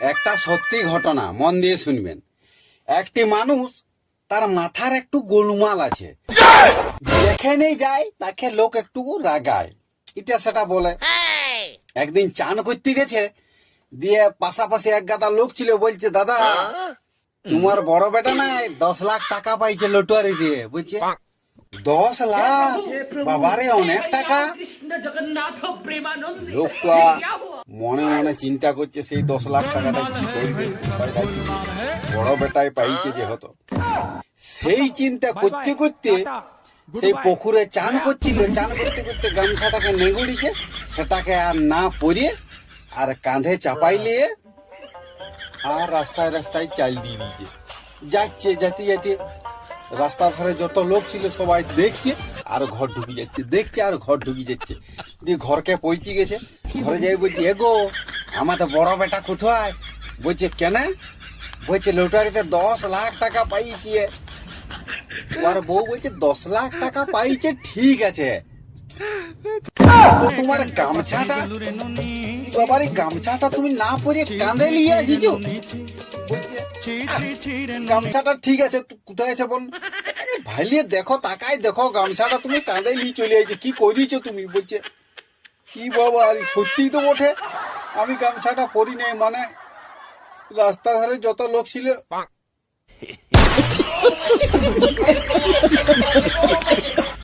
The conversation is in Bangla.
একটা সত্যি ঘটনা মন দিয়ে শুনবেন। একটি মানুষ তার মাথার একটু গোলমাল আছে। যেখানেই যায় তাকে লোক একটু রাগায়। এটা সেটা বলে। একদিন চান করতে গেছে দিয়ে পাশাপাশি এক গাদা লোক ছিল বলছে দাদা তোমার বড় বেটা নাই দশ লাখ টাকা পাইছে লটুয়ারি দিয়ে বুঝছে? দশ লাখ? বাবারে অনেক টাকা? লোকটা মনে মনে চিন্তা করছে সেই দশ লাখ টাকাটা কি করবে? বড় বেটায় পাইছে যে হতো সেই চিন্তা করতে করতে সেই পুকুরে চান করছিল চান করতে করতে গামছাটাকে নেগুড়িছে সেটাকে আর না পরিয়ে আর কাঁধে চাপাই নিয়ে আর রাস্তায় রাস্তায় চাল দিয়ে দিয়েছে। যাচ্ছে যেতে যেতে রাস্তার ধারে যত লোক ছিল সবাই দেখছে। আর ঘর ঢুকি যাচ্ছে, দেখছে আর ঘর ঢুকি যাচ্ছে। দিয়ে ঘরকে পৌঁছে গেছে, ঘরে যাই বলছি, এগো আমাদের বড় বেটা কোথায়? বলছে, কেন? বলছে, লটারিতে দশ লাখ টাকা পাইছে তোমার বউ বলছে, দশ লাখ টাকা পাইছে ঠিক আছে। তো তোমার গামছাটা, বাবার এই গামছাটা তুমি না পরে কাঁধে নিয়ে আসিছো? গামছাটা ঠিক আছে, কোথায় আছে বল? আরে ভাইলিয়ে দেখো তাকাই দেখো, গামছাটা তুমি কাঁধে নিয়ে চলে আইছো। কি করিছো তুমি? বলছে, কি বাবা, আর সত্যি তো ওঠে আমি গামছাটা পরি নাই মানে রাস্তা ধারে যত লোক ছিল